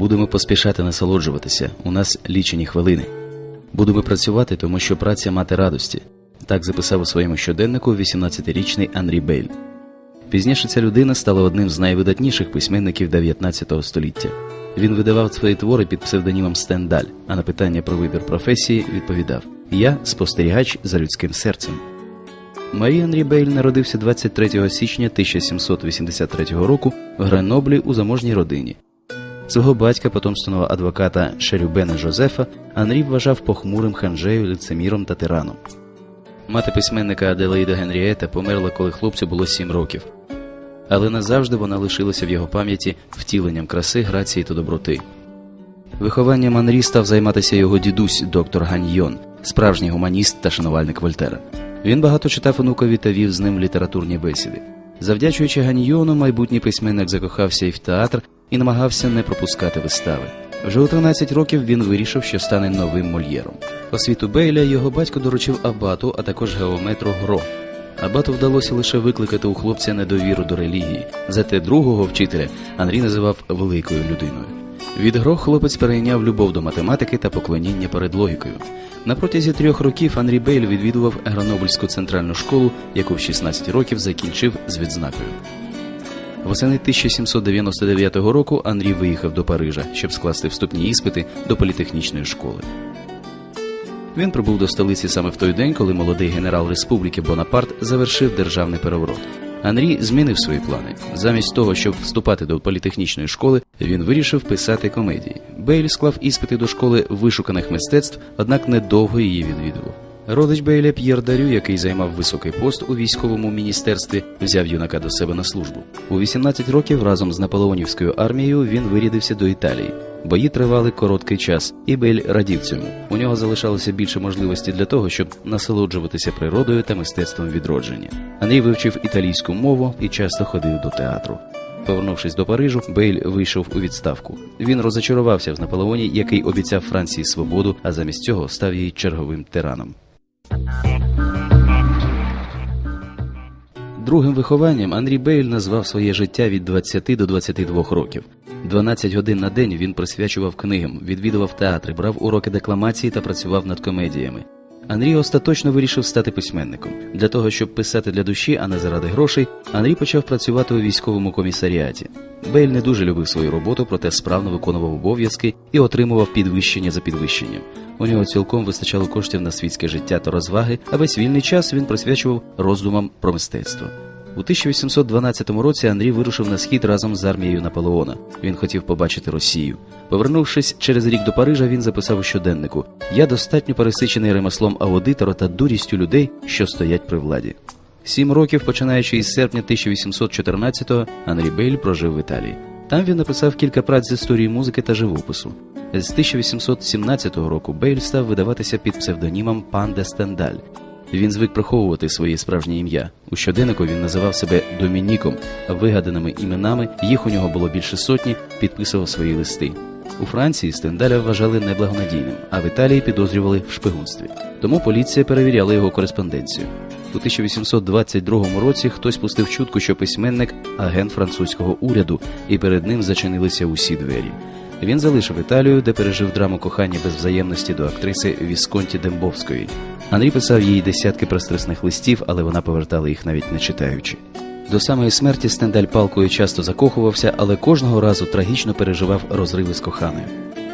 Будемо поспішати насолоджуватися. У нас лічені хвилини. Будемо працювати, тому що праця мати радості. Так записав у своєму щоденнику 18-річний Анрі Бейль. Пізніше ця людина стала одним з найвидатніших письменників 19 століття. Він видавав свої твори під псевдонімом Стендаль, а на питання про вибір професії відповідав: Я спостерігач за людським серцем. Марі Анрі Бейль народився 23 січня 1783 року в Греноблі у заможній родині. Свого батька, потомственного адвоката Шерюбена Жозефа, Анрі вважав похмурим ханжею, лицеміром та тираном. Мати письменника Аделаїда Генрієта померла, коли хлопцю було сім років. Але назавжди вона лишилася в його пам'яті втіленням краси, грації та доброти. Вихованням Анрі став займатися його дідусь, доктор Ганьйон, справжній гуманіст та шанувальник Вольтера. Він багато читав онукові та вів з ним літературні бесіди. Завдячуючи Ганьйону, майбутній письменник закохався і в театр і намагався не пропускати вистави. Вже у 13 років він вирішив, що стане новим мольєром. Освіту Бейля його батько доручив Абату, а також геометру Гро. Абату вдалося лише викликати у хлопця недовіру до релігії. Зате другого вчителя Андрій називав великою людиною. Від Гро хлопець перейняв любов до математики та поклоніння перед логікою. На протязі трьох років Анрі Бейль відвідував Гранобельську центральну школу, яку в 16 років закінчив з відзнакою. Восени 1799 року Анрі виїхав до Парижа, щоб скласти вступні іспити до політехнічної школи. Він прибув до столиці саме в той день, коли молодий генерал Республіки Бонапарт завершив державний переворот. Анрі змінив свої плани. Замість того, щоб вступати до політехнічної школи, він вирішив писати комедії. Бейль склав іспити до школи вишуканих мистецтв, однак недовго її відвідував. Родич Бейля П'єр Дарю, який займав високий пост у військовому міністерстві, взяв юнака до себе на службу. У 18 років разом з наполеонівською армією він вирядився до Італії. Бої тривали короткий час, і Бель радів цьому. У нього залишалося більше можливості для того, щоб насолоджуватися природою та мистецтвом відродження. Андрій вивчив італійську мову і часто ходив до театру. Повернувшись до Парижу, Бейль вийшов у відставку. Він розочарувався в Наполеоні, який обіцяв Франції свободу, а замість цього став їй черговим тираном. Другим вихованням Андрій Бейль назвав своє життя від 20 до 22 років. 12 годин на день він присвячував книгам, відвідував театри, брав уроки декламації та працював над комедіями. Андрій остаточно вирішив стати письменником. Для того, щоб писати для душі, а не заради грошей, Андрій почав працювати у військовому комісаріаті. Бейль не дуже любив свою роботу, проте справно виконував обов'язки і отримував підвищення за підвищенням. У нього цілком вистачало коштів на світське життя та розваги, а весь вільний час він присвячував роздумам про мистецтво. У 1812 році Андрій вирушив на схід разом з армією Наполеона. Він хотів побачити Росію. Повернувшись через рік до Парижа, він записав у щоденнику: Я достатньо пересичений ремеслом аудитора та дурістю людей, що стоять при владі. Сім років, починаючи із серпня 1814-го, Анрі Бейль прожив в Італії. Там він написав кілька праць з історії музики та живопису. З 1817 року Бейль став видаватися під псевдонімом Пан де Стендаль. Він звик приховувати своє справжнє ім'я. У щоденнику він називав себе Домініком, вигаданими іменами їх у нього було більше сотні, підписував свої листи. У Франції Стендаля вважали неблагонадійним, а в Італії підозрювали в шпигунстві. Тому поліція перевіряла його кореспонденцію. У 1822 році хтось пустив чутку, що письменник агент французького уряду, і перед ним зачинилися усі двері. Він залишив Італію, де пережив драму кохання без взаємності до актриси Вісконті Дембовської. Андрій писав їй десятки пристрасних листів, але вона повертала їх навіть не читаючи. До самої смерті Стендаль палкою часто закохувався, але кожного разу трагічно переживав розриви з коханою.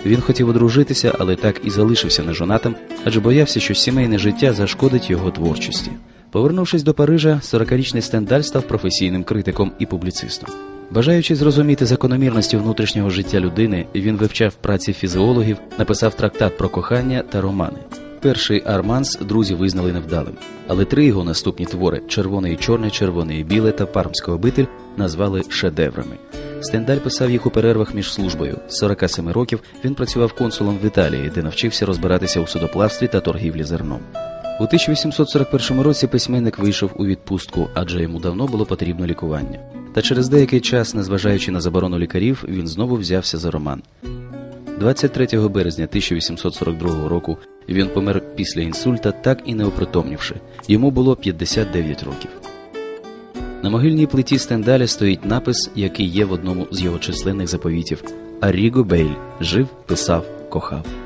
Він хотів одружитися, але так і залишився нежонатим, адже боявся, що сімейне життя зашкодить його творчості. Повернувшись до Парижа, 40-річний Стендаль став професійним критиком і публіцистом. Бажаючи зрозуміти закономірності внутрішнього життя людини, він вивчав праці фізіологів, написав трактат про кохання та романи. Перший Арманс друзі визнали невдалим, але три його наступні твори Червоне і чорне, червоне і біле та Пармська обитель назвали шедеврами. Стендаль писав їх у перервах між службою. З 47 років він працював консулом в Італії, де навчився розбиратися у судоплавстві та торгівлі зерном. У 1841 році письменник вийшов у відпустку, адже йому давно було потрібно лікування. Та через деякий час, незважаючи на заборону лікарів, він знову взявся за роман. 23 березня 1842 року він помер після інсульта, так і не опритомнівши. Йому було 59 років. На могильній плиті Стендаля стоїть напис, який є в одному з його численних заповітів Аріго Бейль жив, писав, кохав.